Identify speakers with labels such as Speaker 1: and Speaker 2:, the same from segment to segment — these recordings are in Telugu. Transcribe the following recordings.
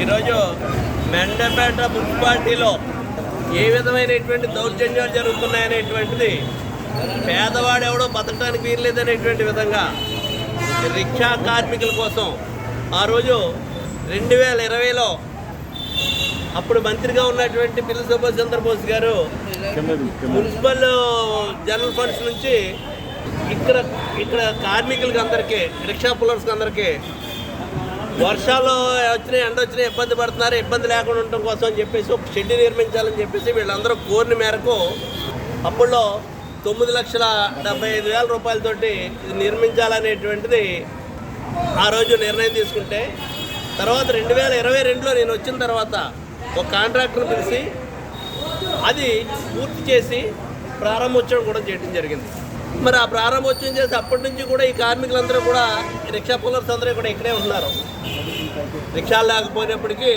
Speaker 1: ఈరోజు మెండపేట మున్సిపాలిటీలో ఏ విధమైనటువంటి దౌర్జన్యాలు జరుగుతున్నాయనేటువంటిది పేదవాడు ఎవడో బతకడానికి వీల్లేదనేటువంటి విధంగా రిక్షా కార్మికుల కోసం ఆ రోజు రెండు వేల ఇరవైలో అప్పుడు మంత్రిగా ఉన్నటువంటి పిల్ల సుభాష్ చంద్రబోస్ గారు మున్సిపల్ జనరల్ ఫండ్స్ నుంచి ఇక్కడ ఇక్కడ కార్మికులకి అందరికీ రిక్షా పుల్లర్స్కి అందరికీ వర్షాలు వచ్చినాయి ఎండ వచ్చినాయి ఇబ్బంది పడుతున్నారు ఇబ్బంది లేకుండా ఉండటం కోసం అని చెప్పేసి ఒక షెడ్ నిర్మించాలని చెప్పేసి వీళ్ళందరూ కోరిన మేరకు అప్పుల్లో తొమ్మిది లక్షల డెబ్బై ఐదు వేల రూపాయలతోటి ఇది నిర్మించాలనేటువంటిది ఆ రోజు నిర్ణయం తీసుకుంటే తర్వాత రెండు వేల ఇరవై రెండులో నేను వచ్చిన తర్వాత ఒక కాంట్రాక్టర్ పిలిచి అది పూర్తి చేసి ప్రారంభోత్సవం కూడా చేయడం జరిగింది. మరి ఆ ప్రారంభోత్సవం చేసి అప్పటి నుంచి కూడా ఈ కార్మికులందరూ కూడా ఈ రిక్షా పుల్లర్స్ అందరూ కూడా ఇక్కడే ఉన్నారు. రిక్షాలు లేకపోయినప్పటికీ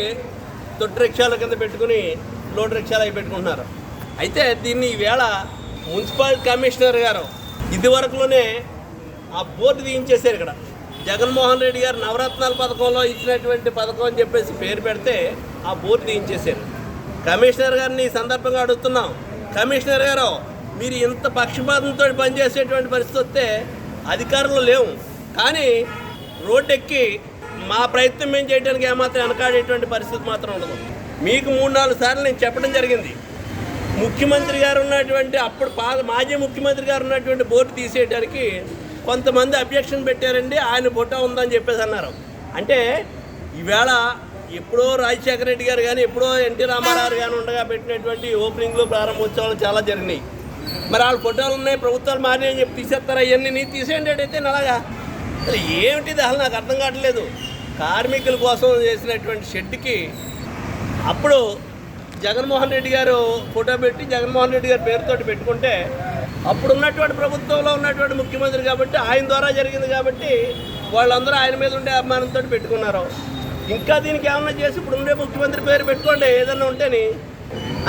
Speaker 1: దొడ్డు రిక్షాల కింద పెట్టుకుని లోడ్ రిక్షాలు అవి పెట్టుకుంటున్నారు. అయితే దీన్ని ఈవేళ మున్సిపల్ కమిషనర్ గారు ఇదివరకులోనే ఆ బోర్డు తీయించేశారు ఇక్కడ. జగన్మోహన్ రెడ్డి గారు నవరత్నాల పథకంలో ఇచ్చినటువంటి పథకం అని చెప్పేసి పేరు పెడితే ఆ బోర్డు తీయించేశారు. కమిషనర్ గారిని ఈ సందర్భంగా అడుగుతున్నాం. కమిషనర్ గారు మీరు ఇంత పక్షపాతంతో పనిచేసేటువంటి పరిస్థితి వస్తే అధికారులు లేవు. కానీ రోడ్డు ఎక్కి మా ప్రయత్నం మేము చేయడానికి ఏమాత్రం వెనకాడేటువంటి పరిస్థితి మాత్రం ఉండదు. మీకు మూడు నాలుగు సార్లు నేను చెప్పడం జరిగింది. ముఖ్యమంత్రి గారు ఉన్నటువంటి అప్పుడు పా మాజీ ముఖ్యమంత్రి గారు ఉన్నటువంటి బోర్డు తీసేయడానికి కొంతమంది అబ్జెక్షన్ పెట్టారండి ఆయన ఫోటో ఉందని చెప్పేసి అన్నారు. అంటే ఈవేళ ఎప్పుడో రాజశేఖర రెడ్డి గారు కానీ ఎప్పుడో ఎన్టీ రామారావు కానీ ఉండగా పెట్టినటువంటి ఓపెనింగ్లు ప్రారంభోత్సవాలు చాలా జరిగినాయి. మరి వాళ్ళ ఫోటోలు ఉన్నాయి ప్రభుత్వాలు మారినాయని చెప్పి తీసేస్తారా? ఇవన్నీ నీ తీసేయండి అయితే అలాగా? అసలు ఏమిటిది? అసలు నాకు అర్థం కావట్లేదు. కార్మికుల కోసం చేసినటువంటి షెడ్కి అప్పుడు జగన్మోహన్ రెడ్డి గారు ఫోటో పెట్టి జగన్మోహన్ రెడ్డి గారి పేరుతో పెట్టుకుంటే అప్పుడు ఉన్నటువంటి ప్రభుత్వంలో ఉన్నటువంటి ముఖ్యమంత్రి కాబట్టి ఆయన ద్వారా జరిగింది కాబట్టి వాళ్ళందరూ ఆయన మీద ఉండే అభిమానంతో పెట్టుకున్నారు. ఇంకా దీనికి ఏమన్నా చేసి ఇప్పుడు ఉండే ముఖ్యమంత్రి పేరు పెట్టుకోండి ఏదన్నా ఉంటేని.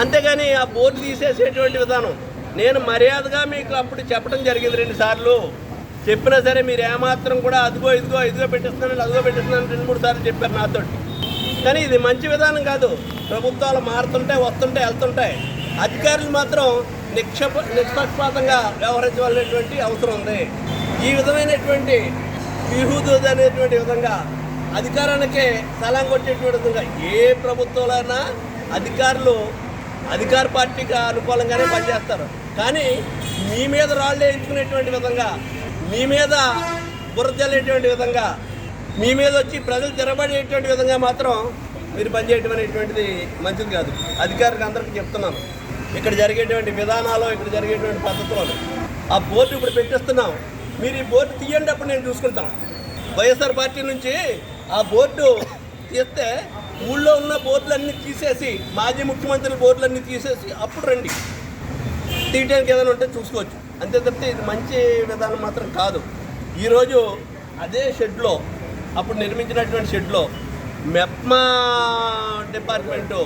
Speaker 1: అంతేగాని ఆ బోర్డు తీసేసేటువంటి విధానం. నేను మర్యాదగా మీకు అప్పుడు చెప్పడం జరిగింది రెండు సార్లు. చెప్పినా సరే మీరు ఏమాత్రం కూడా అదిగో ఇదిగో ఇదిగో పెట్టిస్తున్నాను అదిగో పెట్టిస్తున్నాను రెండు మూడు సార్లు చెప్పారు నాతోటి. కానీ ఇది మంచి విధానం కాదు. ప్రభుత్వాలు మారుతుంటాయి వస్తుంటాయి వెళ్తుంటాయి. అధికారులు మాత్రం నిక్షప నిష్పక్షపాతంగా వ్యవహరించవలసినటువంటి అవసరం ఉంది. ఈ విధమైనటువంటి విహూదు అనేటువంటి విధంగా అధికారానికే సలాం కొట్టేటువంటి విధంగా ఏ ప్రభుత్వంలోనైనా అధికారులు అధికార పార్టీకి అనుకూలంగానే పనిచేస్తారు. కానీ మీ మీద రాళ్ళు వేయించుకునేటువంటి విధంగా మీ మీద బుర్ర చల్లేటువంటి విధంగా మీ మీద వచ్చి ప్రజలు తిరబడేటువంటి విధంగా మాత్రం మీరు పనిచేయటం అనేటువంటిది మంచిది కాదు. అధికారులకు అందరికీ చెప్తున్నాను. ఇక్కడ జరిగేటువంటి విధానాలు ఇక్కడ జరిగేటువంటి పద్ధతులు ఆ బోర్డు ఇప్పుడు పెట్టేస్తున్నాం. మీరు ఈ బోర్డు తీయండి అప్పుడు నేను చూసుకుంటాం. వైఎస్ఆర్ పార్టీ నుంచి ఆ బోర్డు తీస్తే ఊళ్ళో ఉన్న బోర్డులన్నీ తీసేసి మాజీ ముఖ్యమంత్రుల బోర్డులన్నీ తీసేసి అప్పుడు రండి. తీయడానికి ఏదైనా ఉంటే చూసుకోవచ్చు. అంతే తప్పితే ఇది మంచి విధానం మాత్రం కాదు. ఈరోజు అదే షెడ్లో అప్పుడు నిర్మించినటువంటి షెడ్లో మెప్మా డిపార్ట్మెంటు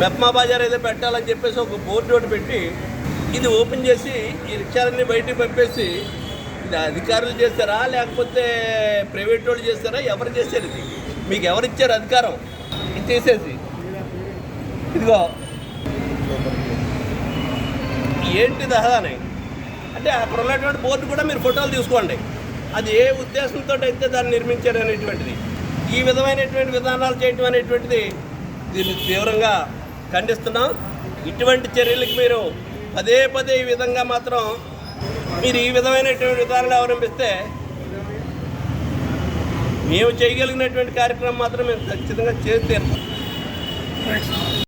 Speaker 1: మెప్మా బజార్ ఏదో పెట్టాలని చెప్పేసి ఒక బోర్డు ఒకటి పెట్టి ఇది ఓపెన్ చేసి ఈ రిక్షాలన్నీ బయటికి పంపేసి ఇది అధికారులు చేస్తారా లేకపోతే ప్రైవేట్ వాళ్ళు చేస్తారా ఎవరు చేశారు ఇది? మీకు ఎవరు ఇచ్చారు అధికారం? ఇది చేసేసి. ఇదిగో. ఏంటి దహదాని అంటే అక్కడ ఉన్నటువంటి బోర్డు కూడా మీరు ఫోటోలు తీసుకోండి. అది ఏ ఉద్దేశంతో అయితే దాన్ని నిర్మించారు అనేటువంటిది. ఈ విధమైనటువంటి విధానాలు చేయటం అనేటువంటిది దీన్ని తీవ్రంగా ఖండిస్తున్నాం. ఇటువంటి చర్యలకు మీరు పదే పదే ఈ విధంగా మాత్రం మీరు ఈ విధమైనటువంటి విధానాలు అవలంబిస్తే మేము చేయగలిగినటువంటి కార్యక్రమం మాత్రం మేము ఖచ్చితంగా చేసి తీరుతాం.